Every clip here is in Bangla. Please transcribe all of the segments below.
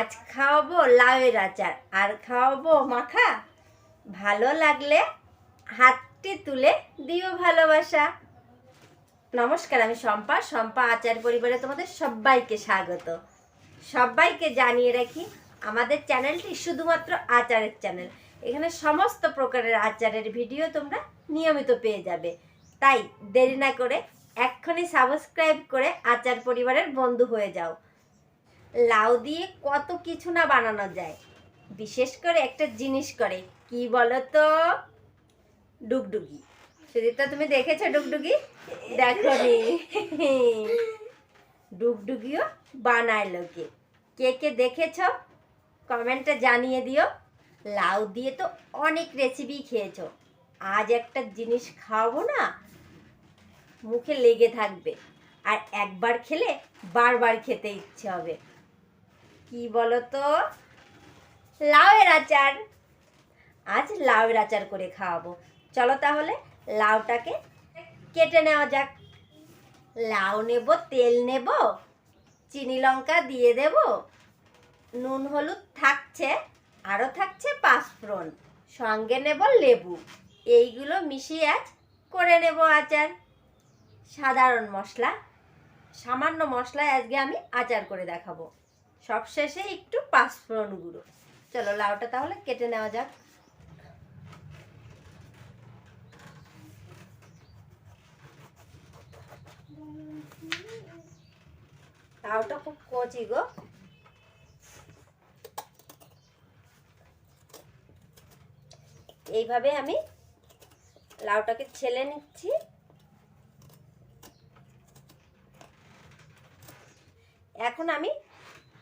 আজ খাওয়াবো লাউয়ের আচার, আর খাওয়াবো মাখা। ভালো লাগলে হাতটি তুলে দিও ভালোবাসা। নমস্কার, আমি শম্পা। শম্পা আচার পরিবারে তোমাদের সবাইকে স্বাগত। সবাইকে জানিয়ে রাখি, আমাদের চ্যানেলটি শুধুমাত্র আচারের চ্যানেল। এখানে সমস্ত প্রকারের আচারের ভিডিও তোমরা নিয়মিত পেয়ে যাবে। তাই দেরি না করে এক্ষুনি সাবস্ক্রাইব করে আচার পরিবারের বন্ধু হয়ে যাও। লাউ দিয়ে কত কিছু না বানানো যায়। বিশেষ করে একটা জিনিস করে, কি বলো তো ডুগডুগি। সুদীপ্তা, তুমি দেখেছ ডুগডুগি? দেখো নি ডুগডুগিও বানায় লোকে। কে কে দেখেছ? কমেন্টটা জানিয়ে দিও। লাউ দিয়ে তো অনেক রেসিপি খেয়েছো। আজ একটা জিনিস খাওয়াবো না, মুখে লেগে থাকবে। আর একবার খেলে বারবার খেতে ইচ্ছে হবে। কি বলো তো লাউয়ের আচার। আজ লাউয়ের আচার করে খাওয়াবো। চলো তাহলে লাউটাকে কেটে নেওয়া যাক। লাউ নেব, তেল নেব, চিনি লঙ্কা দিয়ে দেব। নুন, হলুদ থাকছে আরও থাকছে পাঁচফোড়ন। সঙ্গে নেব লেবু। এইগুলো মিশিয়ে আজ করে নেব আচার। সাধারণ মশলা। সামান্য মশলায় আজকে আমি আচার করে দেখাবো। সবশেষে একটু পাঁচফোড়ন গুঁড়ো। চলো, লাউটা তাহলে কেটে নেওয়া যাক। লাউটা খুব কচি গো। এইভাবে আমি লাউটাকে ছেলে নিচ্ছি। এখন আমি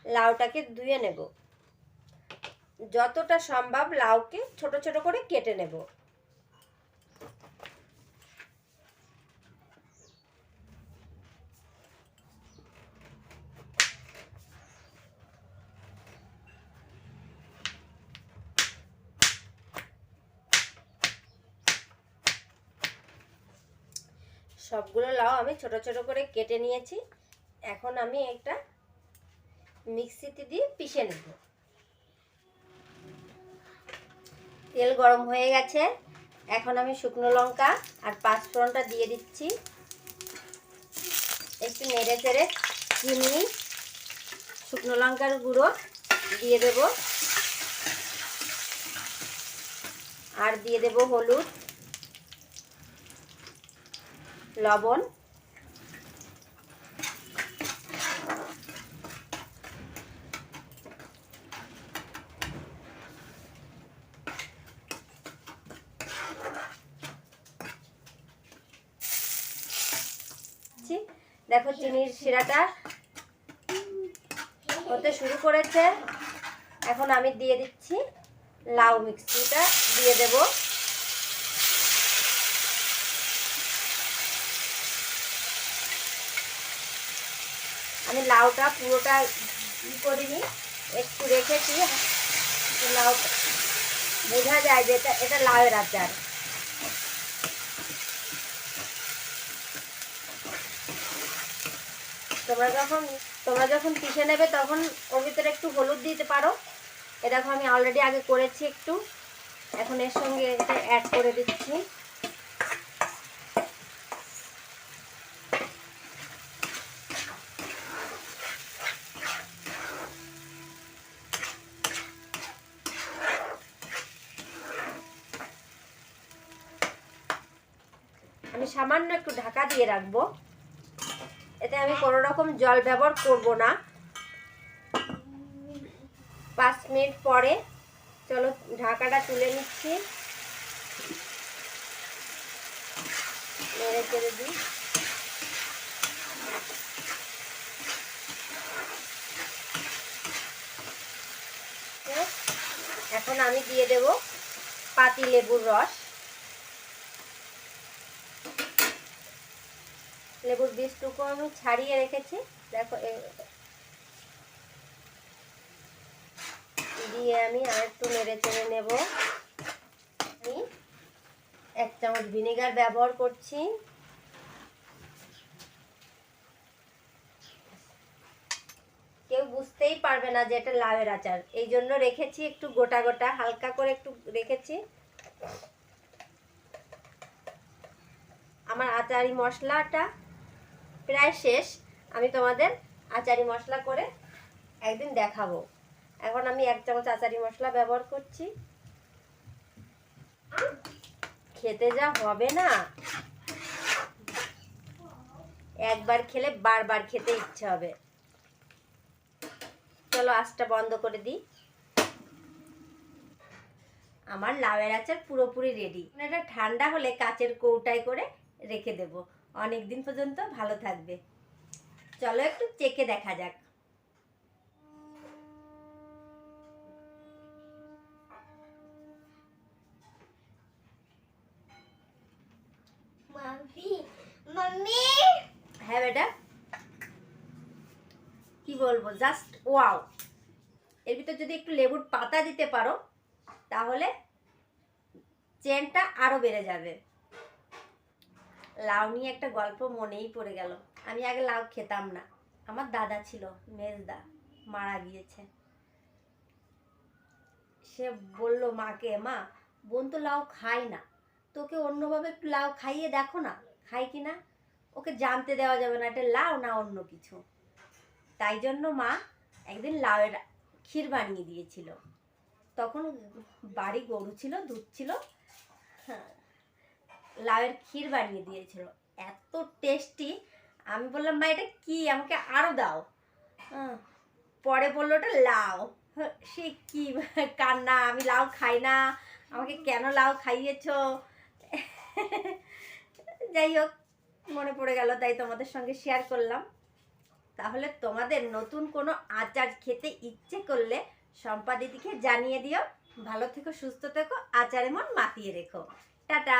লাউটাকে ধুয়ে নেব। যতটা সম্ভব লাউকে ছোট ছোট করে কেটে নেব। সবগুলো লাউ আমি ছোট ছোট করে কেটে নিয়েছি। এখন আমি একটা মিক্সিতে দিয়ে পিষে নেব। তেল গরম হয়ে গেছে। এখন আমি শুকনো লঙ্কা আর পাঁচফোড়নটা দিয়ে দিচ্ছি। একটু নেড়ে চেড়ে চিনি, শুকনো লঙ্কার গুঁড়ো দিয়ে দেব। আর দিয়ে দেব হলুদ, লবণ দিচ্ছি দেখো চিনির শিরাটা হতে শুরু করেছে। এখন আমি দিয়ে দিচ্ছি লাউ মিক্সিটা, দিয়ে দেব। আমি লাউটা পুরোটা ই করিনি, একটু রেখেছি। লাউ বোঝা যায় যে এটা এটা লাউয়ের আচার। তোমরা যখন তোমরা যখন পিষে নেবে তখন ওর ভিতরে একটু হলুদ দিতে পারো। এ দেখো আমি অলরেডি আগে করেছি একটু। এখন এর সঙ্গে এটা অ্যাড করে দিচ্ছি। আমি সামান্য একটু ঢাকা দিয়ে রাখব। এতে আমি কোনো রকম জল ব্যবহার করব না। পাঁচ মিনিট পরে চলো ঢাকাটা তুলে নিচ্ছি। নেড়ে চেড়ে দিই। এখন আমি দিয়ে দেব পাতি লেবুর রস। লেবুর বীজটুকু আমি ছাড়িয়ে রেখেছি। দেখো দিয়ে আমি আর একটু নেড়ে চেড়ে নেব। আমি এক চামচ ভিনেগার ব্যবহার করছি। কেউ বুঝতেই পারবে না যে এটা লাউয়ের আচার। এই জন্য রেখেছি একটু গোটা গোটা, হালকা করে একটু রেখেছি। আমার আচারি মশলাটা প্রায় শেষ। আমি তোমাদের আচারি মশলা করে একদিন দেখাবো। এখন আমি এক চামচ আচারি মশলা ব্যবহার করছি। খেতে যা হবে না। একবার খেলে বারবার খেতে ইচ্ছে হবে। চলো আঁচটা বন্ধ করে দিই। আমার লাউয়ের আচার পুরোপুরি রেডি এটা ঠান্ডা হলে কাচের কৌটায় করে রেখে দেব। অনেক দিন পর্যন্ত ভালো থাকবে। চলো একটু চেকে দেখা যাক। হ্যাঁ বেটা? কি বলব জাস্ট ওয়াও এর ভিতর যদি একটু লেবুর পাতা দিতে পারো তাহলে চেনটা আরও বেড়ে যাবে। লাউ নিয়ে একটা গল্প মনেই পড়ে গেল। আমি আগে লাউ খেতাম না। আমার দাদা ছিল মেজদা মারা গিয়েছে। সে বলল মাকে মা বোন তো লাউ খায় না। তোকে অন্যভাবে একটু লাউ খাইয়ে দেখো না। খাই কি না? ওকে জানতে দেওয়া যাবে না এটা লাউ না অন্য কিছু। তাই জন্য মা একদিন লাউয়ের ক্ষীর বানিয়ে দিয়েছিল। তখন বাড়ি গরু ছিল দুধ ছিল। হ্যাঁ, লাউয়ের ক্ষীর বানিয়ে দিয়েছিল। এত টেস্টি আমি বললাম মা এটা কি? আমাকে আরও দাও। হ্যাঁ, পরে বলল ওটা লাউ। হ্যাঁ, সে কি কান্না আমি লাউ খাই না। আমাকে কেন লাউ খাইয়েছ? যাই হোক মনে পড়ে গেল তাই তোমাদের সঙ্গে শেয়ার করলাম। তাহলে তোমাদের নতুন কোনো আচার খেতে ইচ্ছে করলে সম্পাদিদিকে জানিয়ে দিও। ভালো থেকো সুস্থ থেকো আচারে মন মাতিয়ে রেখো। টাটা!